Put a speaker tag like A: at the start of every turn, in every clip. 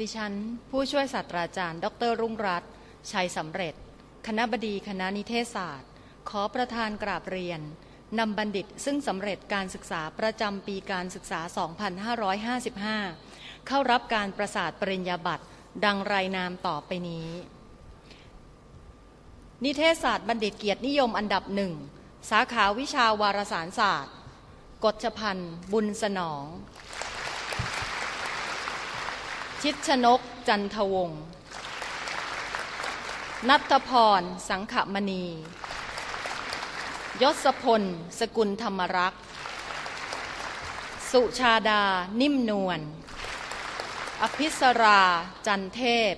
A: ดิฉัน ผู้ช่วยศาสตราจารย์ ดร รุ่งรัตน์ชัยสำเร็จ คณะบดีคณะนิเทศศาสตร์ ขอประธานกราบเรียนนำบัณฑิตซึ่งสำเร็จการศึกษาประจำปีการศึกษา 2555 เข้ารับการประสาทปริญญาบัตรดังรายนามต่อไปนี้ นิเทศศาสตร์บัณฑิตเกียรตินิยมอันดับหนึ่ง สาขาวิชาวารสารศาสตร์ กฎชพันธ์บุญสนอง ชิดชนกจันทวงศ์นัทพร สังขมณี ยศพล สกุลธรรมรักษ์ สุชาดา นิ่มนวล อภิสรา จันเทพ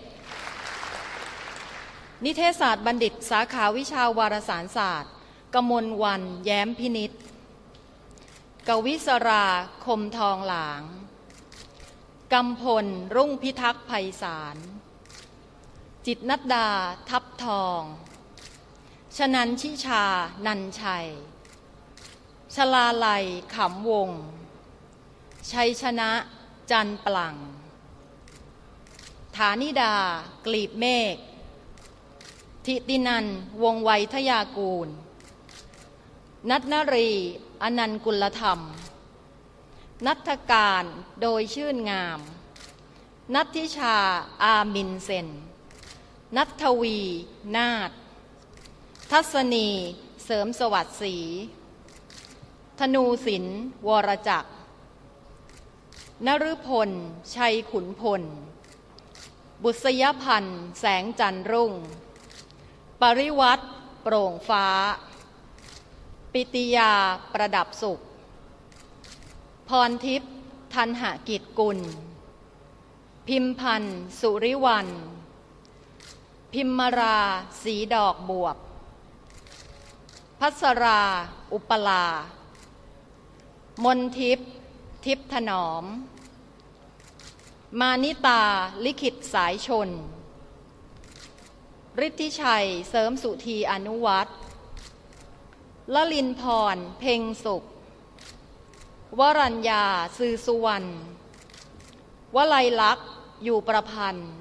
A: นิเทศศาสตร์บัณฑิต สาขาวิชาวารสารศาสตร์ กมลวัน แย้มพินิษกวิสรา คมทองหลาง กำพลรุ่งพิทักษ์ภัยสารจิตนัดดาทับทอง ชนันชิชา นันชัย ชลาลัยขำวง ชัยชนะจันปลัง ฐานิดา กลีบเมฆ ทิตินัน วงไวยทยากูล นัทนรี อนันกุลธรรม นัทการโดยชื่นงาม นัทธิชาอามินเซน นัทวี นาฏทัศนี เสริมสวัสดิ์ศรีธนูศิลป์วรจักรนฤพล ชัยขุนพล บุษยพันธ์ แสงจันรุ่ง ปริวัติโปร่งฟ้า ปิติยาประดับสุข รทิพย์ทันหกิจกุล พิมพันธ์สุริวัน พิมมราสีดอกบวบ พัสรา อุปลา มนทิพย์ทิพถนอม มานิตาลิขิตสายชนฤทธิชัยเสริมสุธีอนุวัตรละลินพร เพ่งสุข วรัญญาซือสุวรรณวลัยลักษ์อยู่ประพันธ์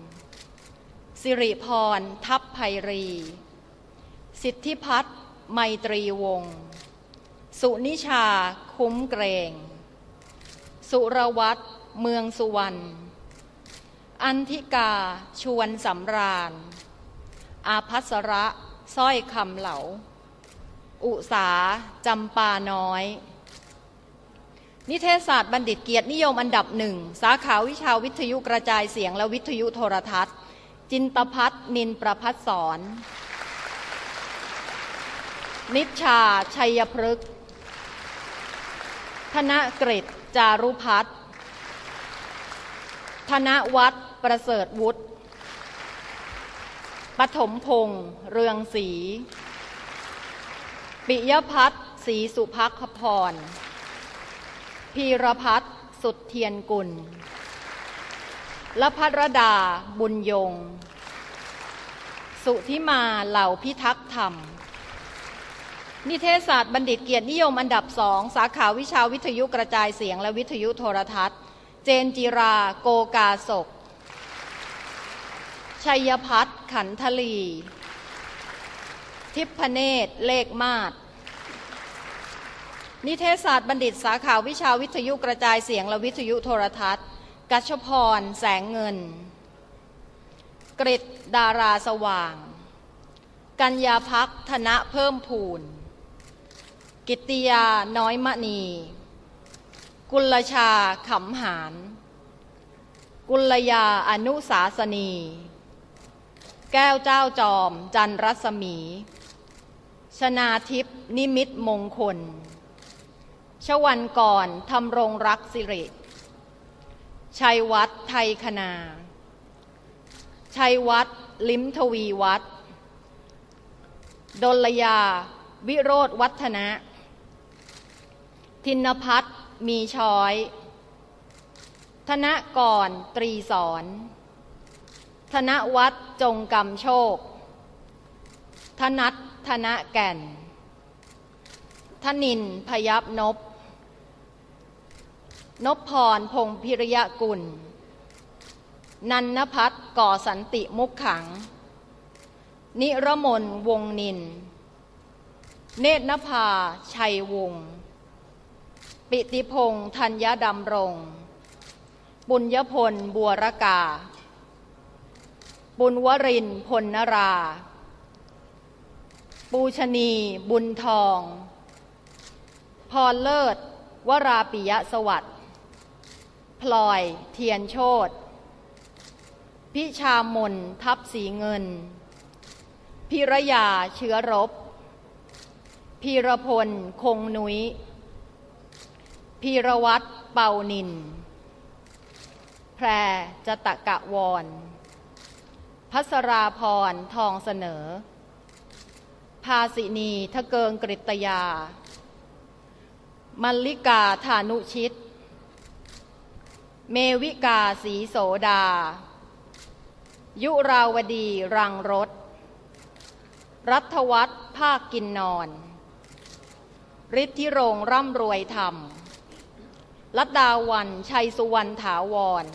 A: สิริพร ทัพไพรี สิทธิพัฒน์ไมตรีวงศ์สุนิชา คุ้มเกรง สุรวัตรเมืองสุวรรณ อันธิกา ชวนสำราญ อาภัสระสร้อยคำเหลา อุสาจำปาน้อย นิเทศศาสตร์บัณฑิตเกียรตินิยมอันดับหนึ่ง สาขาวิชาวิทยุกระจายเสียงและวิทยุโทรทัศน์ จินตพัฒนินประพัฒสอน นิชา ชัยพฤกษ์ธนกฤษจารุพัฒน์ธนวัฒน์ประเสริฐวุฒิปฐมพงษ์เรืองศรีปิยพัฒน์ศรีสุภักพร พีรพัฒน์สุดเทียนกุลละพัรดาบุญยง สุธิมาเหล่าพิทักษ์ธรรม นิเทศศาสตร์บัณฑิตเกียรตินิยมอันดับสองสาขาวิชาวิทยุกระจายเสียงและวิทยุโทรทัศน์ เจนจิราโกกาศก ชัยพัฒน์ขันทลี ทิพเนตรเลขมาศ นิเทศศาสตร์บัณฑิตสาขาวิชาวิทยุกระจายเสียงและวิทยุโทรทัศน์ กัชพร แสงเงิน กริดดาราสว่าง กัญญาพักธนะเพิ่มพูน กิตติยาน้อยมณี กุลชาขำหารกุลยาอนุสาสนี แก้วเจ้าจอมจันรัศมี ชนาทิพนิมิตมงคล ชวันก่อนทำรงรักสิริ ชัยวัฒน์ไทยคณา ชัยวัฒน์ลิมทวีวัฒน์ดลยา วิโรธวัฒนะ ทินพัฒน์มีช้อย ธนกรตรีสอนธนวัฒน์จงกำโชค ธนัทธนแก่น ธนินพยับนบ นพพรพงศ์พิริยกุล นันนพัฒน์ก่อสันติมุขขัง นิรมนวงนิน เนตรนภาชัยวง ปิติพงษ์ธัญญดำรง บุญยพลบัวรกา บุญวรินพลนรา ปูชนีบุญทอง พรเลิศวราปิยะสวัสดิ์ พลอยเทียนโชตพิชามนทับสีเงิน พิรยาเชื้อรบ พีรพลคงนุย้ย พีรวัตรเป่านิน แพรจตะกะวร พัสราพรทองเสนอ ภาสินีทะเกิงกริตยา มัลลิกาธานุชิต เมวิกาสีโสดา ยุราวดีรังรถ รัฐวัฒภาคกินนอนฤทธิรงร่ำรวยธรรมลัดดาวันชัยสุวรรณถาวร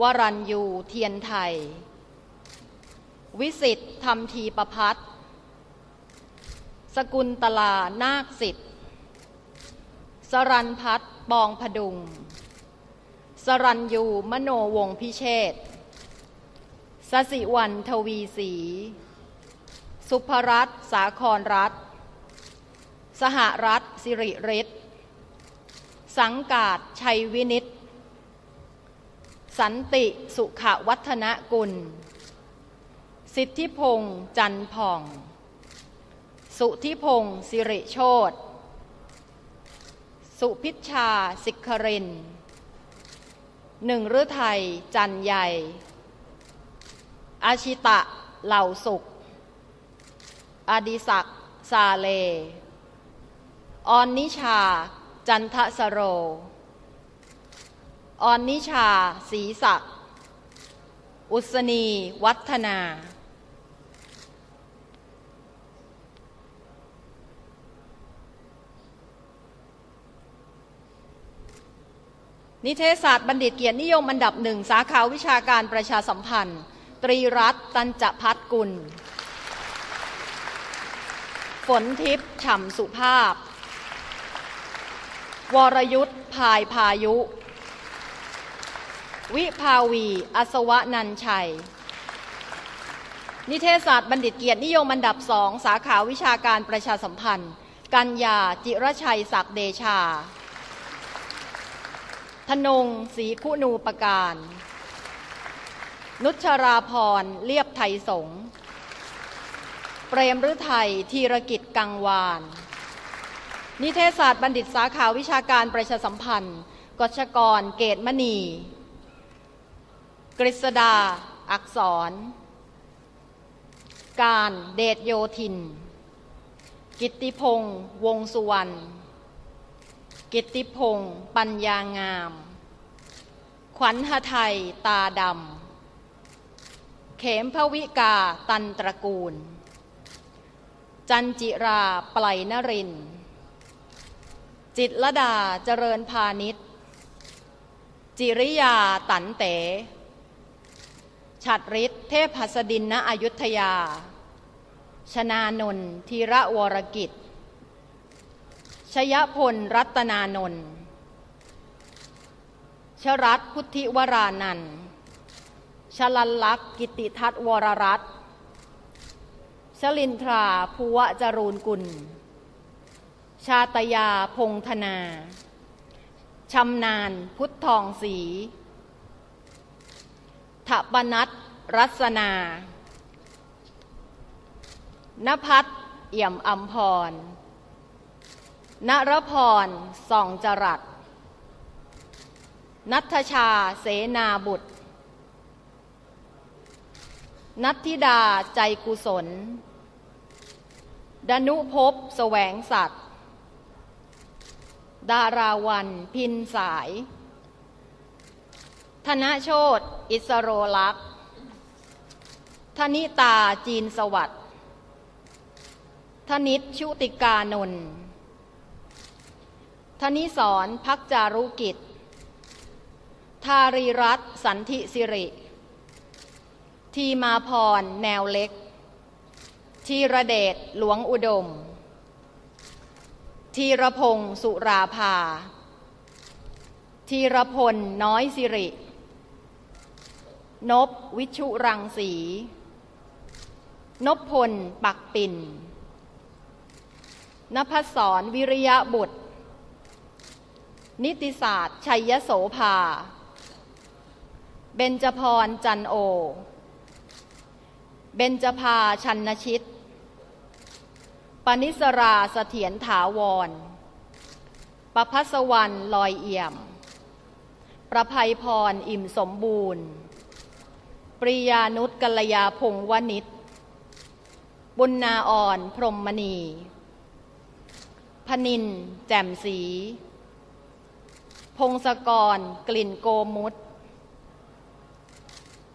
A: วรัญยูเทียนไทย วิสิทธ์ธรรมทีประพัฒสกุลตลานาคสิทธิ์ สรันพัฒบองพดุง สรัญยูมโนวงพิเชษสสิวันทวีสีสุภรัตสาครรัฐ สหรัฐสิริฤทธิ์สังกาดชัยวินิต สันติสุขวัฒนกุล สิทธิพงษ์จันผ่อง สุธิพงษ์สิริโชตสุพิชชาสิกขริน หนึ่งฤทัยจันใหญ่ อาชิตะ เหล่าสุข อดิศักซาเล ออนนิชา จันทสโร ออนนิชาศรีศักดิ์อุศนี วัฒนา นิเทศศาสตร์บัณฑิตเกียรตินิยมอันดับหนึ่งสาขาวิชาการประชาสัมพันธ์ ตรีรัตน์ตันจพัฒกุล ฝนทิพย์ฉ่ำสุภาพ วรยุทธ์พายพายุ วิภาวี อสวะนันชัย นิเทศศาสตร์บัณฑิตเกียรตินิยมอันดับสองสาขาวิชาการประชาสัมพันธ์ กัญญาจิรชัยศักดิ์เดชา ธนงศรีคุนูปการ นุชราพรเลียบไทยสงเปรมฤทัยธีรกิจกังวาน นิเทศศาสตร์บัณฑิตสาขาวิชาการประชาสัมพันธ์กชกรเกตมณี กฤษดา อักษร การเดชโยธิน กิตติพงษ์วงสุวรรณ กิติพงษ์ปัญญางาม ขวัญหไทยตาดำ เขมพวิกาตันตระกูล จันจิราปไลนริน จิตรดาเจริญพาณิชจิริยาตันเต๋ฉัดฤทธิเทพหัสดินณอยุธยา ชนานนทีระวรกิจ ชยพลรัตนานนท์ชรัตพุทธิวรานันท์ชลันลักษ์กิติทัศวรรัตน์ชลินทราภูวจรูนกุล ชาตยาพงธนาชำนานพุทธทองศรีถปนัทรัศนานพัฒน์เอี่ยมอัมพร นรพรส่องจรัสนัทชาเสนาบุตร นัทธิดาใจกุศล ดนุภพแสวงสัตว์ ดาราวันพินสาย ธนโชตอิสโรลักษ์ธนิตาจีนสวัสดิ์ธนิตชุติกานนท์ ธนิสรพักจารุกิจ ทารีรัตน์สันธิสิริ ทีมาพร แนวเล็ก ทีระเดชหลวงอุดม ทีระพงศ์สุราภา ทีระพล น้อยสิริ นบวิชุรังสีนบพล ปักปิ่นนภัสสรวิริยะบุตร นิติศาสตร์ชัยโสภา เบญจพรจันโอ เบญจภาชันนชิต ปนิสราเสถียรถาวร ประพัสวรรณลอยเอี่ยม ประภัยพรอิ่มสมบูรณ์ ปริยานุชกัลยาพงวนิชบุญนาอ่อนพรหมณี พนิน แจ่มสี พงศกร กลิ่นโกมุต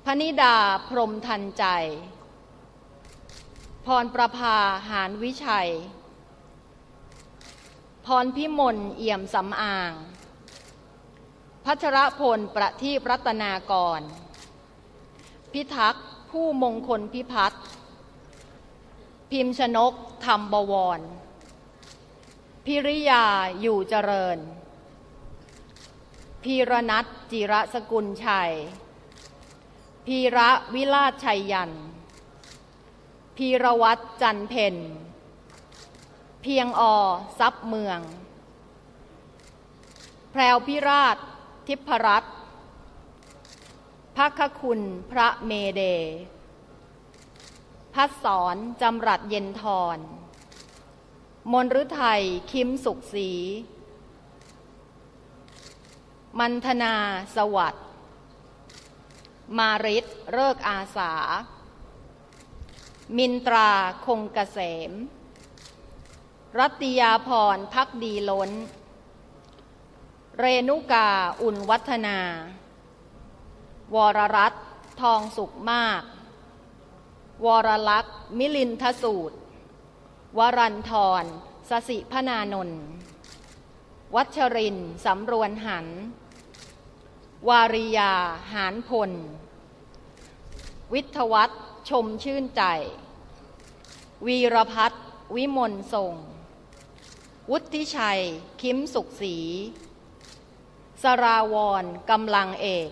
A: พนิดาพรมทันใจ พรประภาหารวิชัย พรพิมลเอี่ยมสำอาง พัชรพลประทีปรัตนากร พิทักษ์ผู้มงคลพิพัฒน์พิมชนกธรรมบวร พิริยาอยู่เจริญ พีรนัทจิระสกุลชัย พีระวิราชชัยยัน พีรวัตรจันเพนเพียงอทรัพย์เมือง แพรวพิราช ทิพรัตน์พักคุณพระเมเด พัดสอนจำรัดเย็นทร มนฤทัยคิมสุขศรี มันธนาสวัสดิ์มาริศเลิกอาสา มินตราคงเกษม รัตยาพรพักดีล้น เรนุกาอุ่นวัฒนา วรรัตน์ทองสุขมาก วรลักษ์มิลินทสูตร วรันทรสสิพนานนท์ วัชรินทร์สำรวนหัน วาริยา หานพล วิทวัฒน์ชมชื่นใจ วีรพัฒน์วิมลทรง วุฒิชัย คิมสุขศรีสราวรกำลังเอก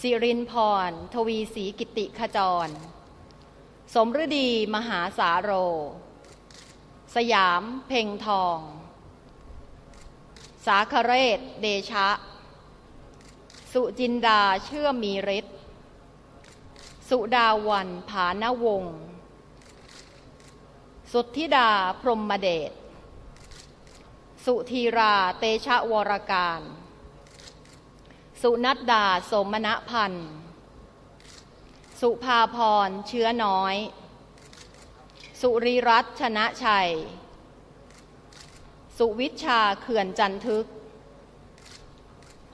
A: สิรินพร ทวีศรีกิติขจร สมฤดี มหาสาโร สยาม เพ่งทอง สาคเรศเดชะ สุจินดาเชื่อมีฤทธิ์สุดาวันผานวง สุทธิดาพรหมเดช สุธีราเตชะวรการ สุนัดดาสมณพันธ์ สุภาพรเชื้อน้อย สุริรัตชนะชัย สุวิชาเขื่อนจันทึก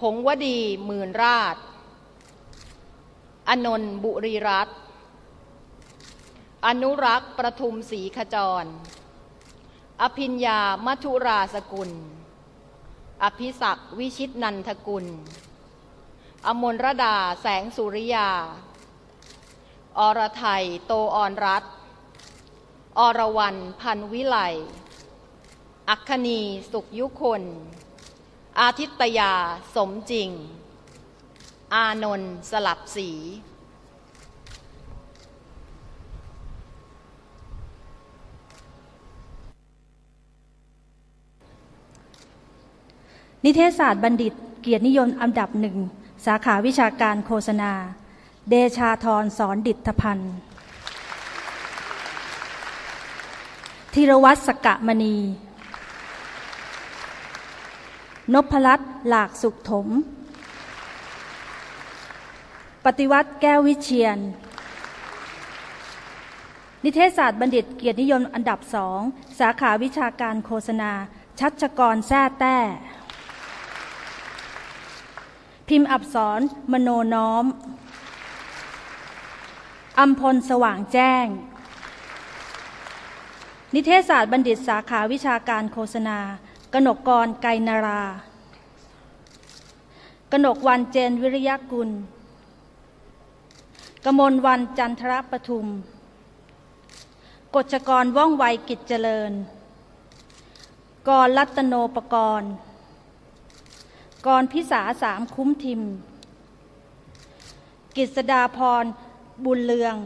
A: หงวดีหมื่นราช อนนท์บุรีรัตอนุรักษ์ประทุมศรีขจร อภิญญามัทุราสกุล อภิศักวิชิตนันทกุล อมนรดาแสงสุริยา อรไทยโตออนรัตอรวรรณพันวิไล อัคคีสุขยุคน อาทิตยาสมจริง อานนท์สลับสี
B: นิเทศศาสตร์บัณฑิตเกียรตินิยมอันดับหนึ่ง สาขาวิชาการโฆษณา เดชาธรสอนดิตพันธ์ธีรวัตรสกะมณี นพรัตน์หลากสุขถม ปฏิวัติแก้ววิเชียน นิเทศศาสตร์บัณฑิตเกียรตินิยมอันดับสอง สาขาวิชาการโฆษณา ชัชกรแท้แต้ พิมพ์อับสรมโนน้อมอัมพลสว่างแจ้ง นิเทศศาสตร์บัณฑิตสาขาวิชาการโฆษณา กนกกรไกรนารา กนกวันเจนวิริยกุล กมลวันจันทรประทุม กฎชกรว่องไวกิจเจริญ กรรัตโนปกรณ์กรพิสาสามคุ้มทิม กิษดาพรบุญเลือง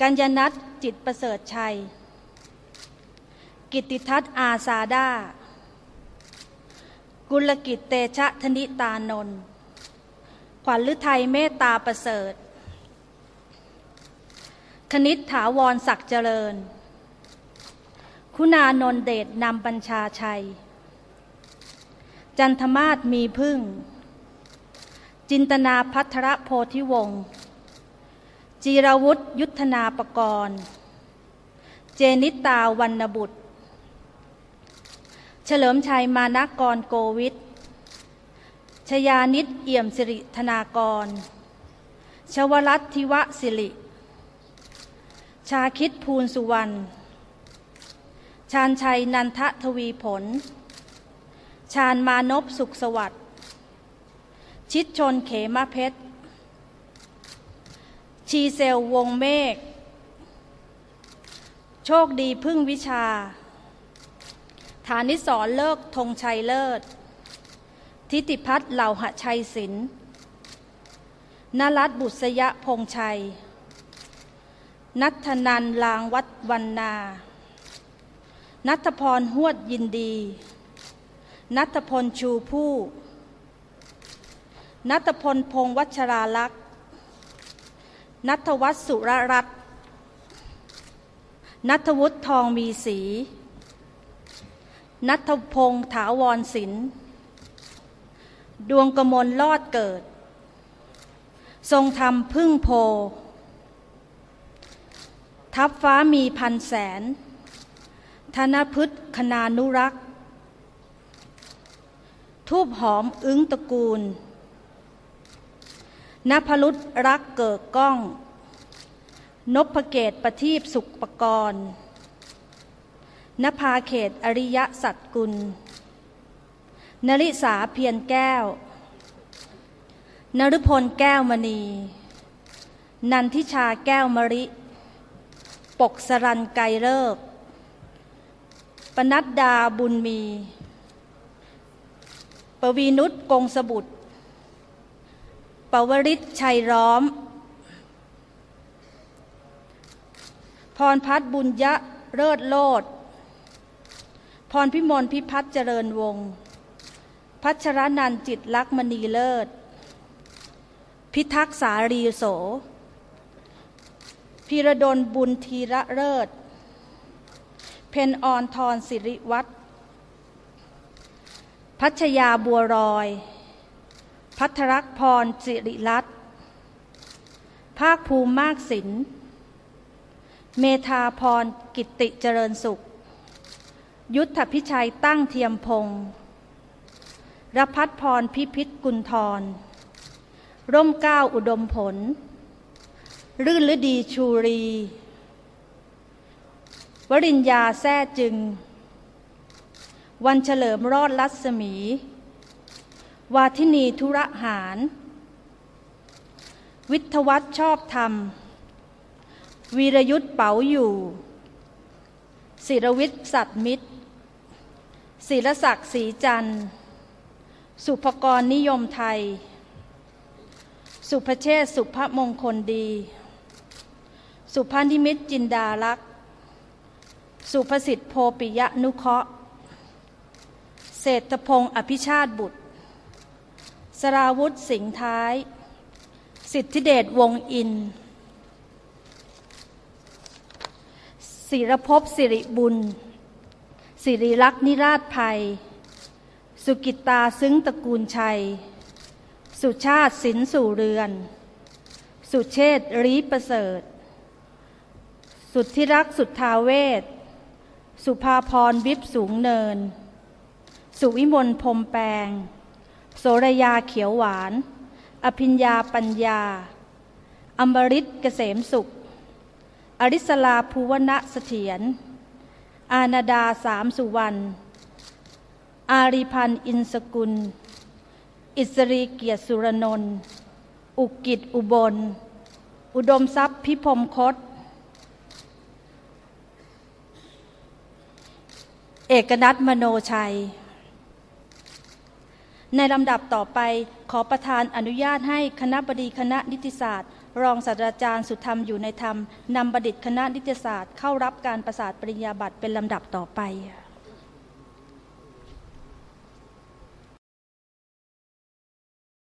B: กัญญนัทจิตประเสริฐชัย กิตติทัศอาซาดา กุลกิจเตชะธนิตานนท์ขวัญฤทัยเมตตาประเสริฐ คณิตถาวรศักเจริญ คุณานนเดชนำบัญชาชัย จันทมาศมีพึ่ง จินตนาพัทรโพธิวงศ์จีรวุฒิยุทธนาปกรณ์ เจนิตาวันนบุตร เฉลิมชัยมานกรโกวิทชยานิตเอี่ยมสิริธนากร ชวรัตทิวะสิริ ชาคิดภูลสุวรรณ ชาญชัยนันททวีผล ชาญมานพสุขสวัสดิ์ ชิดชนเขมเพชร ชีเซลวงเมฆ โชคดีพึ่งวิชา ฐานิสรเลิกธงชัยเลิศ ทิติพัฒน์เหล่าหชัยศิลป์นรัตบุษยพงชัย นัทนันลางวัดวันนา นัทพรหวดยินดี นัทพลชูผู้ นัทพลพงษ์วัชราลักษ์ นัทวัฒสุรรัตน์นัทวุฒิทองมีสี นัทพงษ์ถาวรศิลป์ดวงกมลลอดเกิด ทรงธรรมพึ่งโพ ทับฟ้ามีพันแสน ธนพฤษคณานุรักษ์ ทูบหอมอึ้งตระกูลนพลุษรักเกิดก้อง นพเกตประทีปสุขปกรณ์ นภาเขตอริยสัตกุล นริสาเพียรแก้วนฤพลแก้วมณี นันทิชาแก้วมริ ปกสรันไกรเลิก ปนัดดาบุญมี ปวีนุชกงสบุตร ปวริศชัยร้อม พรพัฒน์บุญยะเลิศโลด พรพิมลพิพัฒน์เจริญวงศ์พัชรนันจิตลักษมณีเลิศ พิทักษ์สารีโสพีระดลบุญทีระเลิศ เพนออนทรสิริวัตรพัชยาบัวรอย พัทรักพรสิริรัตน์ภาคภูมิมากศิลเมธาพรกิตติเจริญสุข ยุทธพิชัยตั้งเทียมพงศ์รพัฒพรพิพิธกุลทร ร่มเก้าอุดมผล รื่นฤดีชูรี วริญญาแท้จึง วันเฉลิมรอดรัศมี วาทินีธุระหาร วิทวัฒชอบธรรม วีรยุทธเป๋าอยู่ศิรวิทย์สัตมิตร ศิรศักดิ์ศรีจันทร์ สุภกรนิยมไทย สุภเชษสุภมงคลดี สุพันธิมิตรจินดาลักษ์สุภสิทธิ์โพปิยะนุเคราะห์ เศรษฐพงศ์อภิชาติบุตร สราวุธสิงห์ท้าย สิทธิเดชวงอินศิรภพสิริบุญ สิริลักษณ์นิราชภัย สุกิตาซึ้งตระกูลชัย สุชาติสินสู่เรือน สุเชษรีประเสริฐ สุทธิรักษ์สุทธาเวศ สุภาพรวิบสูงเนิน สุวิมลพรมแปง โสรยาเขียวหวาน อภิญญาปัญญา อมริตเกษมสุข อริสลาภูวณะเสถียร อาณาดาสามสุวรรณ อาริพันธ์อินสกุล อิสรีเกียรติสุรนนท์ อุกิจอุบล อุดมทรัพย์พิพมคต เอกนัทมโนชัย ในลำดับต่อไปขอประธานอนุญาตให้คณะบดีคณะนิติศาสตร์ รองศาสตราจารย์สุธรรมอยู่ในธรรมนำบดิตคณะนิติศาสตร์เข้ารับการประสาทปริญญาบัตรเป็นลำดับต่อไป